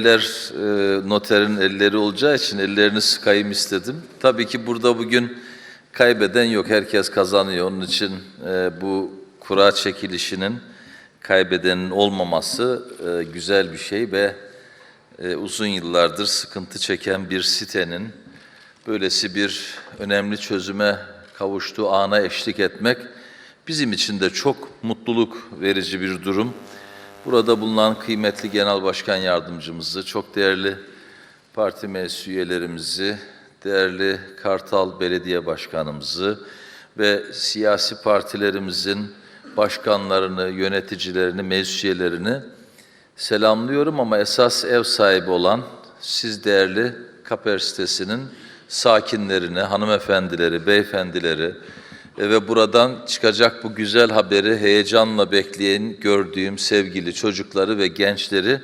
eller e, noterin elleri olacağı için ellerini sıkayım istedim. Tabii ki burada bugün kaybeden yok, herkes kazanıyor. Onun için e, bu kura çekilişinin kaybedenin olmaması e, güzel bir şey ve e, uzun yıllardır sıkıntı çeken bir sitenin böylesi bir önemli çözüme kavuştuğu ana eşlik etmek bizim için de çok mutluluk verici bir durum. Burada bulunan kıymetli Genel Başkan Yardımcımızı, çok değerli parti meclis üyelerimizi, değerli Kartal Belediye Başkanımızı ve siyasi partilerimizin başkanlarını, yöneticilerini, meclis üyelerini selamlıyorum ama esas ev sahibi olan siz değerli Kaper sitesinin sakinlerine, hanımefendileri, beyefendileri ve buradan çıkacak bu güzel haberi heyecanla bekleyen gördüğüm sevgili çocukları ve gençleri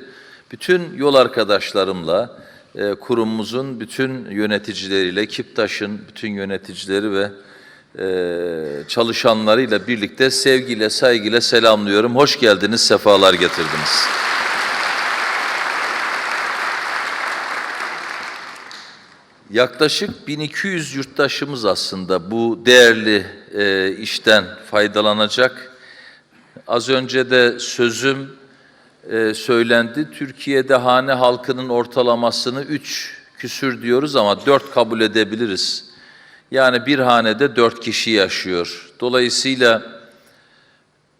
bütün yol arkadaşlarımla e, kurumumuzun bütün yöneticileriyle, Kiptaş'ın bütün yöneticileri ve e, çalışanlarıyla birlikte sevgiyle, saygıyla selamlıyorum. Hoş geldiniz, sefalar getirdiniz. Yaklaşık 1200 yurttaşımız aslında bu değerli e, işten faydalanacak. Az önce de sözüm e, söylendi. Türkiye'de hane halkının ortalamasını 3 küsür diyoruz ama 4 kabul edebiliriz. Yani bir hanede 4 kişi yaşıyor. Dolayısıyla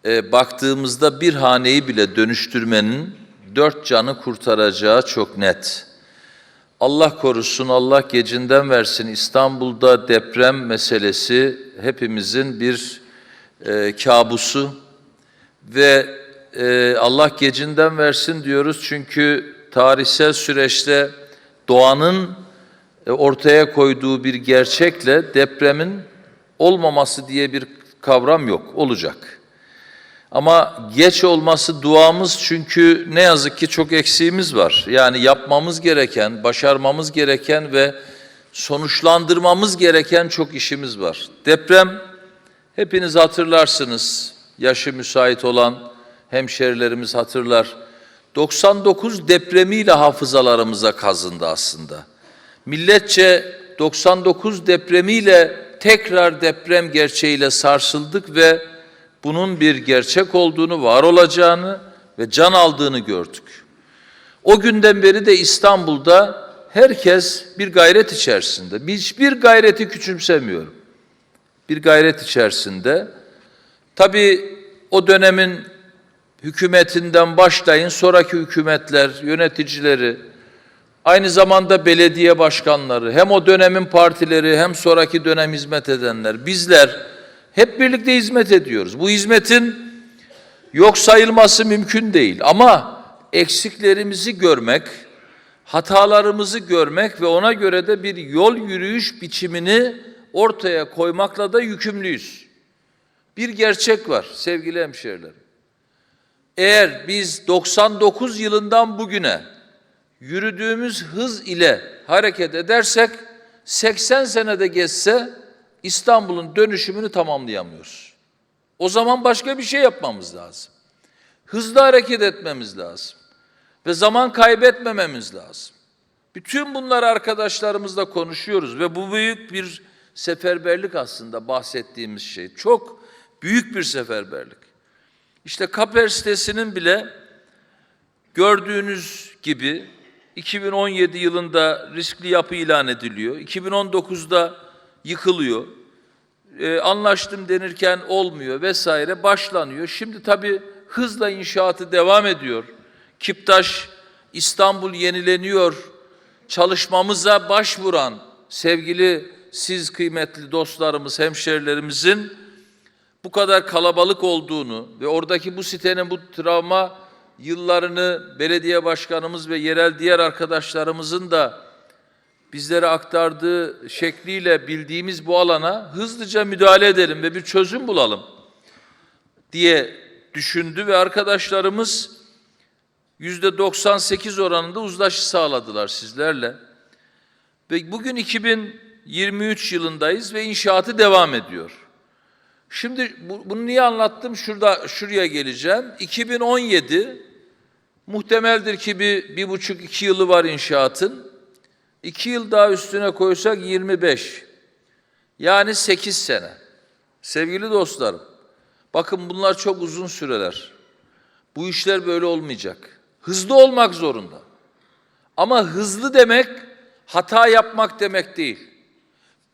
e, baktığımızda bir haneyi bile dönüştürmenin dört canı kurtaracağı çok net. Allah korusun, Allah gecinden versin. İstanbul'da deprem meselesi hepimizin bir e, kabusu ve e, Allah gecinden versin diyoruz çünkü tarihsel süreçte doğanın e, ortaya koyduğu bir gerçekle depremin olmaması diye bir kavram yok, olacak. Ama geç olması duamız çünkü ne yazık ki çok eksiğimiz var. Yani yapmamız gereken, başarmamız gereken ve sonuçlandırmamız gereken çok işimiz var. Deprem hepiniz hatırlarsınız. Yaşı müsait olan hemşerilerimiz hatırlar. 99 depremiyle hafızalarımıza kazındı aslında. Milletçe 99 depremiyle tekrar deprem gerçeğiyle sarsıldık ve bunun bir gerçek olduğunu, var olacağını ve can aldığını gördük. O günden beri de İstanbul'da herkes bir gayret içerisinde. Hiçbir gayreti küçümsemiyorum. Bir gayret içerisinde. Tabii o dönemin hükümetinden başlayın sonraki hükümetler, yöneticileri, aynı zamanda belediye başkanları, hem o dönemin partileri hem sonraki dönem hizmet edenler, bizler hep birlikte hizmet ediyoruz. Bu hizmetin yok sayılması mümkün değil ama eksiklerimizi görmek, hatalarımızı görmek ve ona göre de bir yol yürüyüş biçimini ortaya koymakla da yükümlüyüz. Bir gerçek var sevgili hemşehrilerim. Eğer biz 99 yılından bugüne yürüdüğümüz hız ile hareket edersek 80 senede geçse İstanbul'un dönüşümünü tamamlayamıyoruz. O zaman başka bir şey yapmamız lazım. Hızlı hareket etmemiz lazım. Ve zaman kaybetmememiz lazım. Bütün bunları arkadaşlarımızla konuşuyoruz ve bu büyük bir seferberlik aslında bahsettiğimiz şey. Çok büyük bir seferberlik. İşte Kaper sitesinin bile gördüğünüz gibi 2017 yılında riskli yapı ilan ediliyor. 2019'da yıkılıyor. Ee, anlaştım denirken olmuyor vesaire başlanıyor. Şimdi tabii hızla inşaatı devam ediyor. Kiptaş İstanbul yenileniyor. Çalışmamıza başvuran sevgili siz kıymetli dostlarımız, hemşerilerimizin bu kadar kalabalık olduğunu ve oradaki bu sitenin bu travma yıllarını belediye başkanımız ve yerel diğer arkadaşlarımızın da bizlere aktardığı şekliyle bildiğimiz bu alana hızlıca müdahale edelim ve bir çözüm bulalım diye düşündü ve arkadaşlarımız yüzde 98 oranında uzlaşı sağladılar sizlerle. Ve bugün 2023 yılındayız ve inşaatı devam ediyor. Şimdi bu, bunu niye anlattım? Şurada şuraya geleceğim. 2017 Muhtemeldir ki bir, bir buçuk iki yılı var inşaatın. İki yıl daha üstüne koysak 25. Yani 8 sene. Sevgili dostlarım, bakın bunlar çok uzun süreler. Bu işler böyle olmayacak. Hızlı olmak zorunda. Ama hızlı demek hata yapmak demek değil.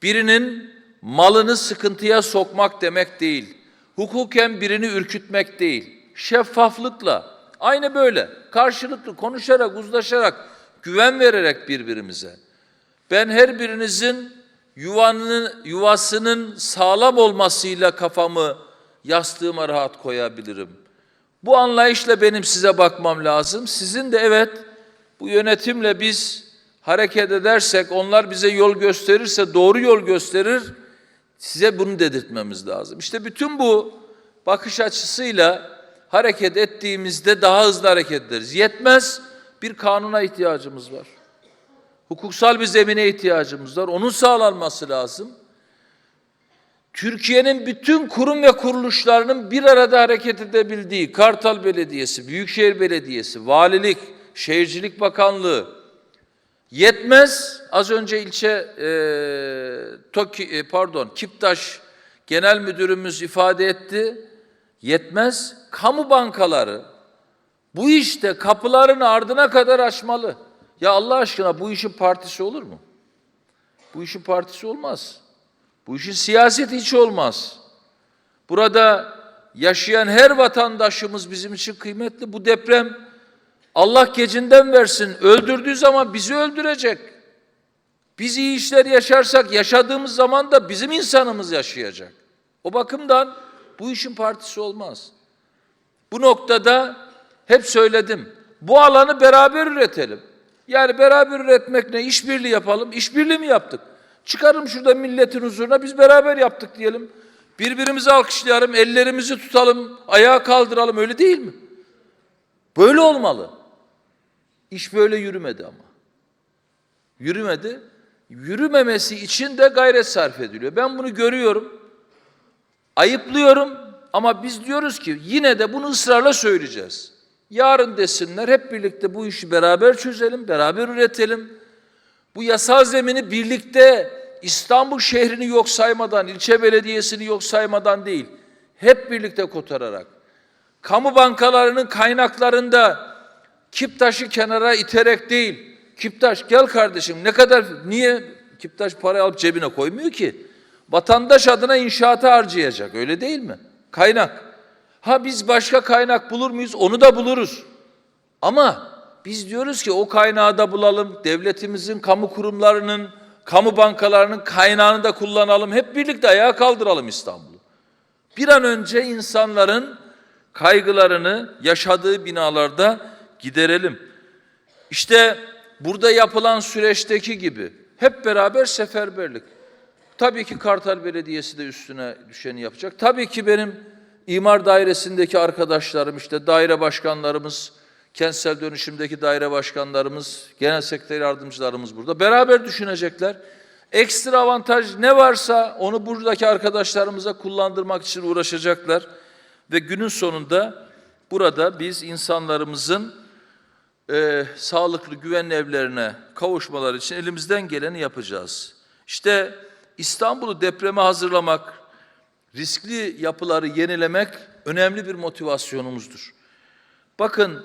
Birinin malını sıkıntıya sokmak demek değil. Hukuken birini ürkütmek değil. Şeffaflıkla, aynı böyle karşılıklı konuşarak, uzlaşarak, güven vererek birbirimize. Ben her birinizin yuvanın, yuvasının sağlam olmasıyla kafamı yastığıma rahat koyabilirim. Bu anlayışla benim size bakmam lazım. Sizin de evet bu yönetimle biz hareket edersek, onlar bize yol gösterirse, doğru yol gösterir, size bunu dedirtmemiz lazım. İşte bütün bu bakış açısıyla hareket ettiğimizde daha hızlı hareket ederiz. Yetmez, bir kanuna ihtiyacımız var. Hukuksal bir zemine ihtiyacımız var. Onun sağlanması lazım. Türkiye'nin bütün kurum ve kuruluşlarının bir arada hareket edebildiği Kartal Belediyesi, Büyükşehir Belediyesi, Valilik, Şehircilik Bakanlığı yetmez. Az önce ilçe e, Toki, e, pardon Kiptaş Genel Müdürümüz ifade etti. Yetmez. Kamu bankaları bu işte kapılarını ardına kadar açmalı. Ya Allah aşkına bu işin partisi olur mu? Bu işin partisi olmaz. Bu işin siyaseti hiç olmaz. Burada yaşayan her vatandaşımız bizim için kıymetli. Bu deprem Allah gecinden versin. Öldürdüğü zaman bizi öldürecek. Biz iyi işler yaşarsak yaşadığımız zaman da bizim insanımız yaşayacak. O bakımdan bu işin partisi olmaz. Bu noktada hep söyledim. Bu alanı beraber üretelim. Yani beraber üretmek ne? İşbirliği yapalım. İşbirliği mi yaptık? Çıkarım şurada milletin huzuruna biz beraber yaptık diyelim. Birbirimizi alkışlayalım, ellerimizi tutalım, ayağa kaldıralım öyle değil mi? Böyle olmalı. İş böyle yürümedi ama. Yürümedi. Yürümemesi için de gayret sarf ediliyor. Ben bunu görüyorum. Ayıplıyorum ama biz diyoruz ki yine de bunu ısrarla söyleyeceğiz. Yarın desinler hep birlikte bu işi beraber çözelim, beraber üretelim. Bu yasal zemini birlikte İstanbul şehrini yok saymadan, ilçe belediyesini yok saymadan değil, hep birlikte kotararak, kamu bankalarının kaynaklarında Kiptaş'ı kenara iterek değil, Kiptaş gel kardeşim ne kadar, niye Kiptaş parayı alıp cebine koymuyor ki? Vatandaş adına inşaata harcayacak öyle değil mi? Kaynak. Ha biz başka kaynak bulur muyuz? Onu da buluruz. Ama biz diyoruz ki o kaynağı da bulalım. Devletimizin, kamu kurumlarının, kamu bankalarının kaynağını da kullanalım. Hep birlikte ayağa kaldıralım İstanbul'u. Bir an önce insanların kaygılarını yaşadığı binalarda giderelim. İşte burada yapılan süreçteki gibi hep beraber seferberlik. Tabii ki Kartal Belediyesi de üstüne düşeni yapacak. Tabii ki benim imar dairesindeki arkadaşlarım, işte daire başkanlarımız, kentsel dönüşümdeki daire başkanlarımız, genel sekreter yardımcılarımız burada. Beraber düşünecekler. Ekstra avantaj ne varsa onu buradaki arkadaşlarımıza kullandırmak için uğraşacaklar. Ve günün sonunda burada biz insanlarımızın e, sağlıklı, güvenli evlerine kavuşmaları için elimizden geleni yapacağız. İşte İstanbul'u depreme hazırlamak, riskli yapıları yenilemek önemli bir motivasyonumuzdur. Bakın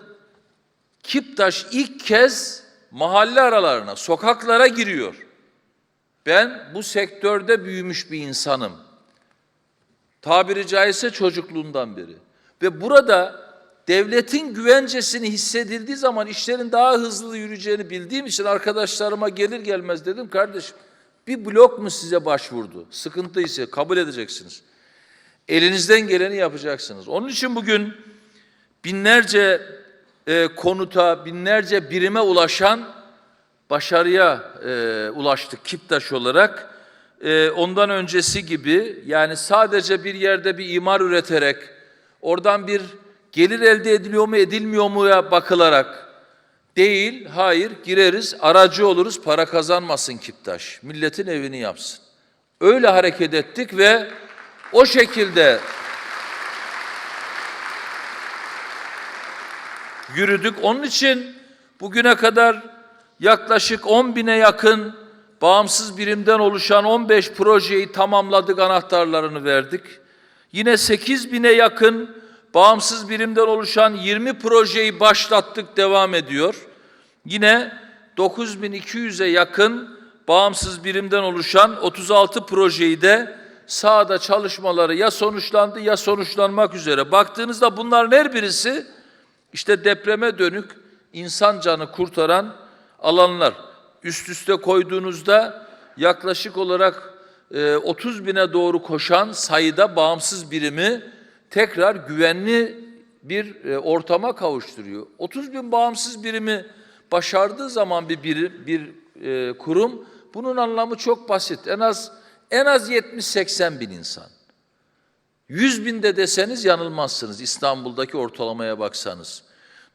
Kiptaş ilk kez mahalle aralarına, sokaklara giriyor. Ben bu sektörde büyümüş bir insanım. Tabiri caizse çocukluğundan beri. Ve burada devletin güvencesini hissedildiği zaman işlerin daha hızlı yürüyeceğini bildiğim için arkadaşlarıma gelir gelmez dedim kardeşim bir blok mu size başvurdu? Sıkıntı ise kabul edeceksiniz. Elinizden geleni yapacaksınız. Onun için bugün binlerce e, konuta, binlerce birime ulaşan başarıya e, ulaştık Kiptaş olarak. E, ondan öncesi gibi yani sadece bir yerde bir imar üreterek oradan bir gelir elde ediliyor mu edilmiyor mu ya bakılarak değil, hayır gireriz, aracı oluruz, para kazanmasın Kiptaş. Milletin evini yapsın. Öyle hareket ettik ve o şekilde yürüdük. Onun için bugüne kadar yaklaşık 10 bine yakın bağımsız birimden oluşan 15 projeyi tamamladık, anahtarlarını verdik. Yine 8 bine yakın bağımsız birimden oluşan 20 projeyi başlattık, devam ediyor. Yine 9200'e yakın bağımsız birimden oluşan 36 projeyi de sahada çalışmaları ya sonuçlandı ya sonuçlanmak üzere. Baktığınızda bunların her birisi işte depreme dönük insan canı kurtaran alanlar. Üst üste koyduğunuzda yaklaşık olarak e, 30 bine doğru koşan sayıda bağımsız birimi tekrar güvenli bir e, ortama kavuşturuyor. 30 bin bağımsız birimi başardığı zaman bir bir, bir e, kurum bunun anlamı çok basit. En az en az 70-80 bin insan. 100 binde deseniz yanılmazsınız İstanbul'daki ortalamaya baksanız.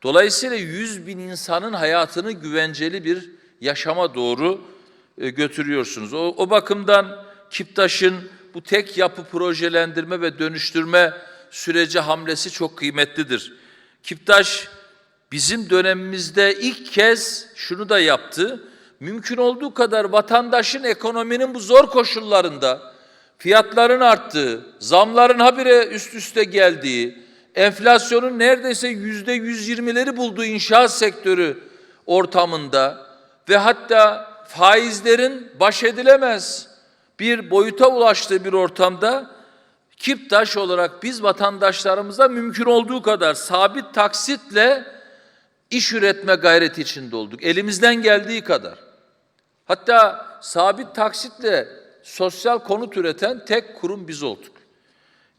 Dolayısıyla 100 bin insanın hayatını güvenceli bir yaşama doğru e, götürüyorsunuz. O, o bakımdan Kiptaş'ın bu tek yapı projelendirme ve dönüştürme süreci hamlesi çok kıymetlidir. Kiptaş bizim dönemimizde ilk kez şunu da yaptı. Mümkün olduğu kadar vatandaşın ekonominin bu zor koşullarında fiyatların arttığı, zamların habire üst üste geldiği, enflasyonun neredeyse yüzde 120'leri bulduğu inşaat sektörü ortamında ve hatta faizlerin baş edilemez bir boyuta ulaştığı bir ortamda Kiptaş olarak biz vatandaşlarımıza mümkün olduğu kadar sabit taksitle iş üretme gayreti içinde olduk. Elimizden geldiği kadar. Hatta sabit taksitle sosyal konut üreten tek kurum biz olduk.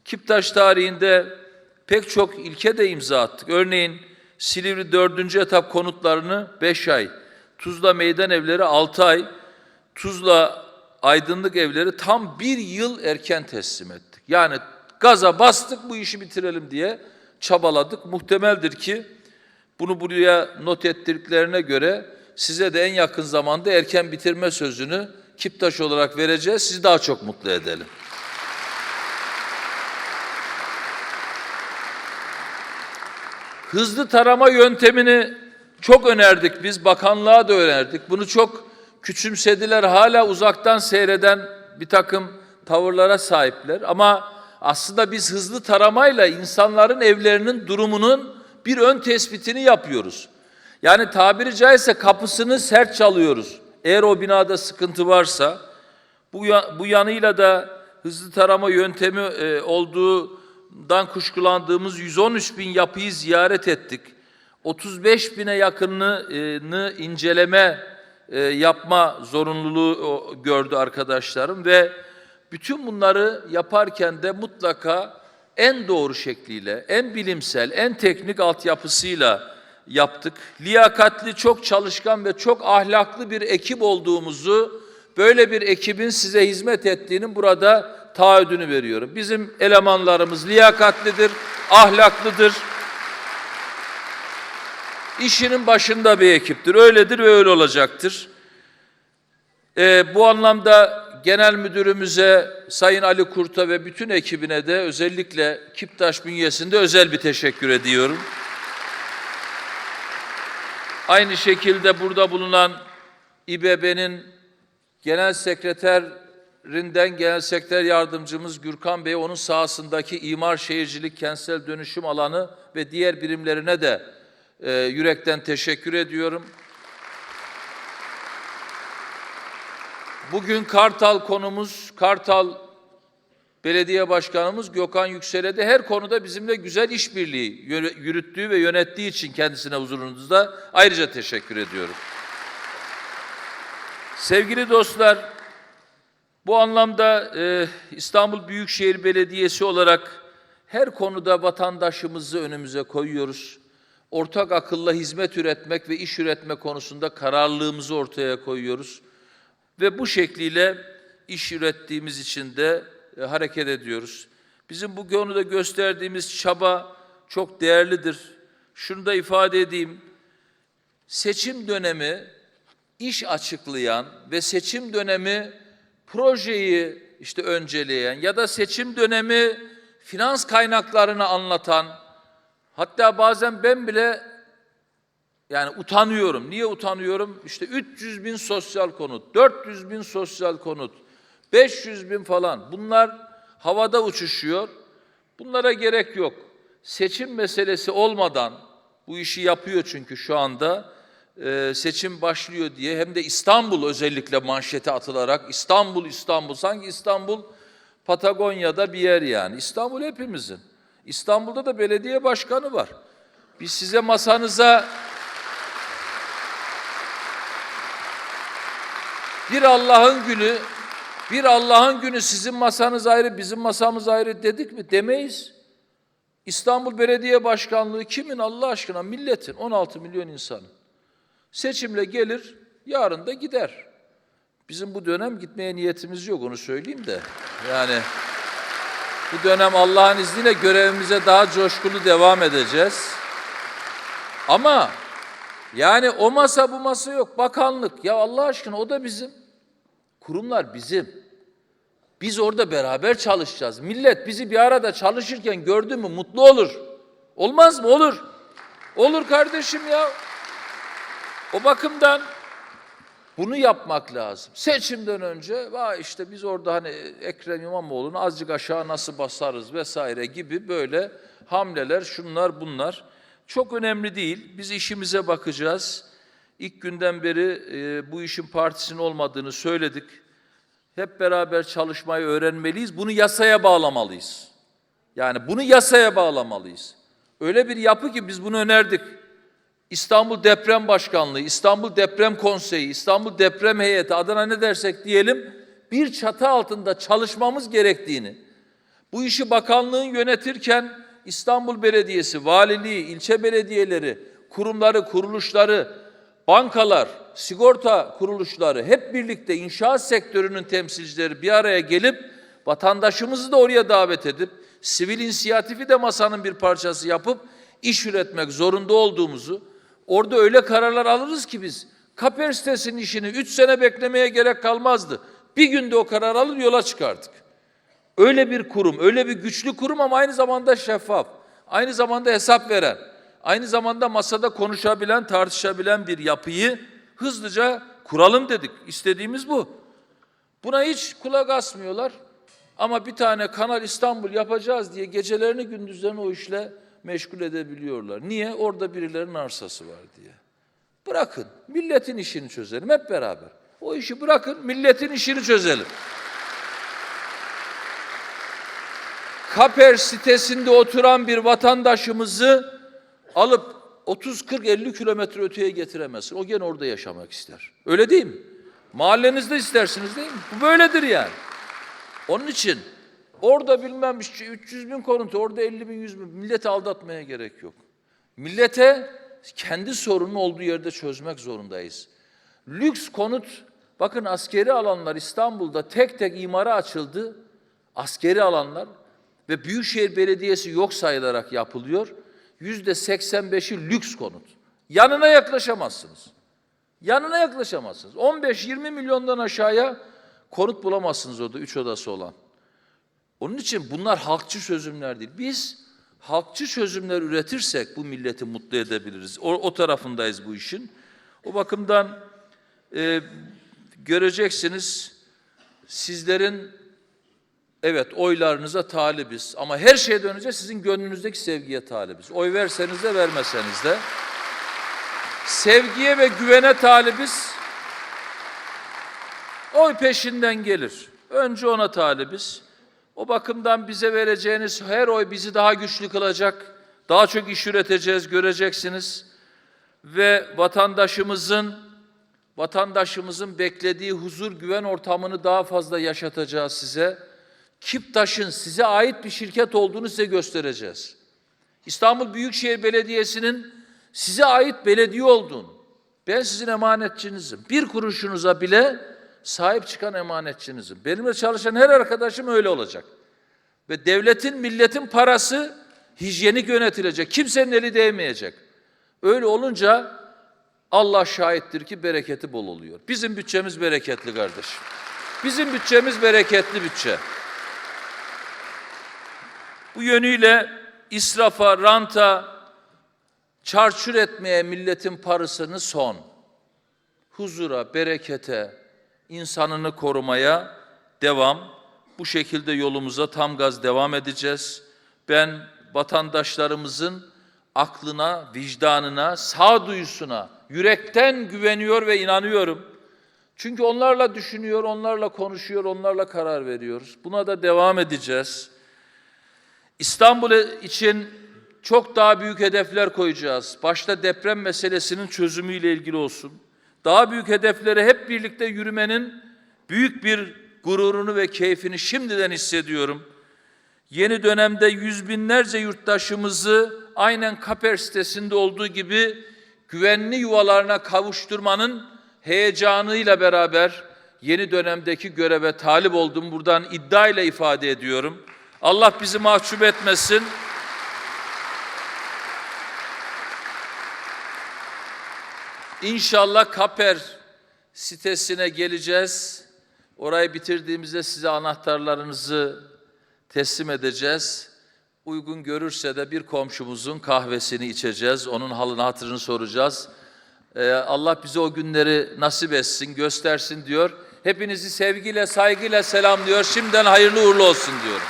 Kiptaş tarihinde pek çok ilke de imza attık. Örneğin Silivri 4. etap konutlarını 5 ay, Tuzla meydan evleri 6 ay, Tuzla aydınlık evleri tam bir yıl erken teslim ettik. Yani gaza bastık bu işi bitirelim diye çabaladık. Muhtemeldir ki bunu buraya not ettirdiklerine göre size de en yakın zamanda erken bitirme sözünü Kiptaş olarak vereceğiz. Sizi daha çok mutlu edelim. Hızlı tarama yöntemini çok önerdik biz, bakanlığa da önerdik. Bunu çok küçümsediler, hala uzaktan seyreden bir takım tavırlara sahipler. Ama aslında biz hızlı taramayla insanların evlerinin durumunun bir ön tespitini yapıyoruz. Yani tabiri caizse kapısını sert çalıyoruz. Eğer o binada sıkıntı varsa, bu, bu yanıyla da hızlı tarama yöntemi e, olduğundan kuşkulandığımız 113 bin yapıyı ziyaret ettik. 35 bine yakınını inceleme e, yapma zorunluluğu gördü arkadaşlarım ve bütün bunları yaparken de mutlaka en doğru şekliyle, en bilimsel, en teknik altyapısıyla yaptık. Liyakatli, çok çalışkan ve çok ahlaklı bir ekip olduğumuzu, böyle bir ekibin size hizmet ettiğinin burada taahhüdünü veriyorum. Bizim elemanlarımız liyakatlidir, ahlaklıdır. İşinin başında bir ekiptir. Öyledir ve öyle olacaktır. Ee, bu anlamda genel müdürümüze, Sayın Ali Kurt'a ve bütün ekibine de özellikle Kiptaş bünyesinde özel bir teşekkür ediyorum. Aynı şekilde burada bulunan İBB'nin genel sekreterinden genel sekreter yardımcımız Gürkan Bey, onun sahasındaki imar şehircilik, kentsel dönüşüm alanı ve diğer birimlerine de e, yürekten teşekkür ediyorum. Bugün Kartal konumuz, Kartal Belediye Başkanımız Gökhan Yüksel'e de her konuda bizimle güzel işbirliği yürü- yürüttüğü ve yönettiği için kendisine huzurunuzda ayrıca teşekkür ediyorum. Sevgili dostlar, bu anlamda e, İstanbul Büyükşehir Belediyesi olarak her konuda vatandaşımızı önümüze koyuyoruz. Ortak akılla hizmet üretmek ve iş üretme konusunda kararlılığımızı ortaya koyuyoruz. Ve bu şekliyle iş ürettiğimiz için de e, hareket ediyoruz. Bizim bu konuda gösterdiğimiz çaba çok değerlidir. Şunu da ifade edeyim. Seçim dönemi iş açıklayan ve seçim dönemi projeyi işte önceleyen ya da seçim dönemi finans kaynaklarını anlatan hatta bazen ben bile Yani utanıyorum. Niye utanıyorum? İşte 300 bin sosyal konut, 400 bin sosyal konut, 500 bin falan. Bunlar havada uçuşuyor. Bunlara gerek yok. Seçim meselesi olmadan, bu işi yapıyor çünkü şu anda, e, seçim başlıyor diye hem de İstanbul özellikle manşete atılarak İstanbul, İstanbul, sanki İstanbul Patagonya'da bir yer yani. İstanbul hepimizin. İstanbul'da da belediye başkanı var. Biz size masanıza bir Allah'ın günü, bir Allah'ın günü sizin masanız ayrı, bizim masamız ayrı dedik mi? Demeyiz. İstanbul Belediye Başkanlığı kimin Allah aşkına? Milletin, 16 milyon insanın. Seçimle gelir, yarın da gider. Bizim bu dönem gitmeye niyetimiz yok, onu söyleyeyim de. Yani bu dönem Allah'ın izniyle görevimize daha coşkulu devam edeceğiz. Ama yani o masa bu masa yok. Bakanlık ya Allah aşkına o da bizim. Kurumlar bizim. Biz orada beraber çalışacağız. Millet bizi bir arada çalışırken gördü mü mutlu olur. Olmaz mı? Olur. Olur kardeşim ya. O bakımdan bunu yapmak lazım. Seçimden önce vay işte biz orada hani Ekrem İmamoğlu'nu azıcık aşağı nasıl basarız vesaire gibi böyle hamleler şunlar bunlar çok önemli değil. Biz işimize bakacağız. İlk günden beri e, bu işin partisinin olmadığını söyledik. Hep beraber çalışmayı öğrenmeliyiz. Bunu yasaya bağlamalıyız. Yani bunu yasaya bağlamalıyız. Öyle bir yapı ki biz bunu önerdik. İstanbul Deprem Başkanlığı, İstanbul Deprem Konseyi, İstanbul Deprem Heyeti adına ne dersek diyelim bir çatı altında çalışmamız gerektiğini, bu işi bakanlığın yönetirken İstanbul Belediyesi, valiliği, ilçe belediyeleri, kurumları, kuruluşları, bankalar, sigorta kuruluşları hep birlikte inşaat sektörünün temsilcileri bir araya gelip vatandaşımızı da oraya davet edip sivil inisiyatifi de masanın bir parçası yapıp iş üretmek zorunda olduğumuzu orada öyle kararlar alırız ki biz Kaper işini üç sene beklemeye gerek kalmazdı. Bir günde o karar alır yola çıkardık. Öyle bir kurum, öyle bir güçlü kurum ama aynı zamanda şeffaf, aynı zamanda hesap veren, aynı zamanda masada konuşabilen, tartışabilen bir yapıyı hızlıca kuralım dedik. İstediğimiz bu. Buna hiç kulak asmıyorlar. Ama bir tane Kanal İstanbul yapacağız diye gecelerini gündüzlerini o işle meşgul edebiliyorlar. Niye? Orada birilerinin arsası var diye. Bırakın, milletin işini çözelim hep beraber. O işi bırakın, milletin işini çözelim. Kaper sitesinde oturan bir vatandaşımızı alıp 30 40 50 kilometre öteye getiremezsin. O gene orada yaşamak ister. Öyle değil mi? Mahallenizde istersiniz değil mi? Bu böyledir yani. Onun için orada bilmem işte 300 bin konut, orada 50 bin, 100 bin. Milleti aldatmaya gerek yok. Millete kendi sorunu olduğu yerde çözmek zorundayız. Lüks konut, bakın askeri alanlar İstanbul'da tek tek imara açıldı. Askeri alanlar ve Büyükşehir Belediyesi yok sayılarak yapılıyor. Yüzde 85'i lüks konut. Yanına yaklaşamazsınız. Yanına yaklaşamazsınız. 15-20 milyondan aşağıya konut bulamazsınız orada üç odası olan. Onun için bunlar halkçı çözümler değil. Biz halkçı çözümler üretirsek bu milleti mutlu edebiliriz. O, o tarafındayız bu işin. O bakımdan e, göreceksiniz sizlerin evet oylarınıza talibiz ama her şeyden önce sizin gönlünüzdeki sevgiye talibiz. Oy verseniz de vermeseniz de sevgiye ve güvene talibiz. Oy peşinden gelir. Önce ona talibiz. O bakımdan bize vereceğiniz her oy bizi daha güçlü kılacak. Daha çok iş üreteceğiz, göreceksiniz. Ve vatandaşımızın vatandaşımızın beklediği huzur güven ortamını daha fazla yaşatacağız size. Kiptaş'ın size ait bir şirket olduğunu size göstereceğiz. İstanbul Büyükşehir Belediyesi'nin size ait belediye olduğunu, ben sizin emanetçinizim. Bir kuruşunuza bile sahip çıkan emanetçinizim. Benimle çalışan her arkadaşım öyle olacak. Ve devletin, milletin parası hijyenik yönetilecek. Kimsenin eli değmeyecek. Öyle olunca Allah şahittir ki bereketi bol oluyor. Bizim bütçemiz bereketli kardeşim. Bizim bütçemiz bereketli bütçe. Bu yönüyle israfa, ranta, Çarçur etmeye milletin parısını son. Huzura, berekete, insanını korumaya devam. Bu şekilde yolumuza tam gaz devam edeceğiz. Ben vatandaşlarımızın aklına, vicdanına, sağduyusuna yürekten güveniyor ve inanıyorum. Çünkü onlarla düşünüyor, onlarla konuşuyor, onlarla karar veriyoruz. Buna da devam edeceğiz. İstanbul için çok daha büyük hedefler koyacağız. Başta deprem meselesinin çözümüyle ilgili olsun. Daha büyük hedeflere hep birlikte yürümenin büyük bir gururunu ve keyfini şimdiden hissediyorum. Yeni dönemde yüz binlerce yurttaşımızı aynen Kaper sitesinde olduğu gibi güvenli yuvalarına kavuşturmanın heyecanıyla beraber yeni dönemdeki göreve talip oldum. Buradan iddia ile ifade ediyorum. Allah bizi mahcup etmesin. İnşallah Kaper sitesine geleceğiz. Orayı bitirdiğimizde size anahtarlarınızı teslim edeceğiz. Uygun görürse de bir komşumuzun kahvesini içeceğiz. Onun halını hatırını soracağız. Ee, Allah bize o günleri nasip etsin, göstersin diyor. Hepinizi sevgiyle, saygıyla selamlıyor. Şimdiden hayırlı uğurlu olsun diyorum.